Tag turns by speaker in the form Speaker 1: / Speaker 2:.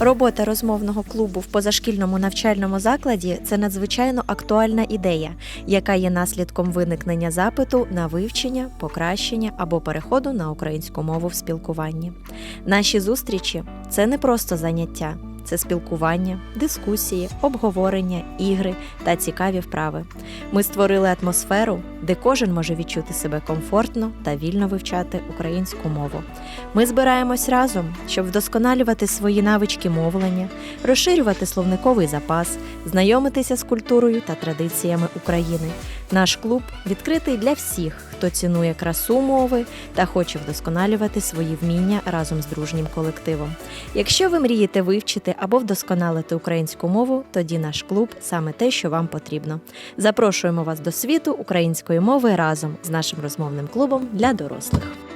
Speaker 1: Робота розмовного клубу в позашкільному навчальному закладі це надзвичайно актуальна ідея, яка є наслідком виникнення запиту на вивчення, покращення або переходу на українську мову в спілкуванні. Наші зустрічі це не просто заняття. Це спілкування, дискусії, обговорення, ігри та цікаві вправи. Ми створили атмосферу, де кожен може відчути себе комфортно та вільно вивчати українську мову. Ми збираємось разом, щоб вдосконалювати свої навички мовлення, розширювати словниковий запас, знайомитися з культурою та традиціями України. Наш клуб відкритий для всіх, хто цінує красу мови та хоче вдосконалювати свої вміння разом з дружнім колективом. Якщо ви мрієте вивчити або вдосконалити українську мову, тоді наш клуб саме те, що вам потрібно. Запрошуємо вас до світу української мови разом з нашим розмовним клубом для дорослих.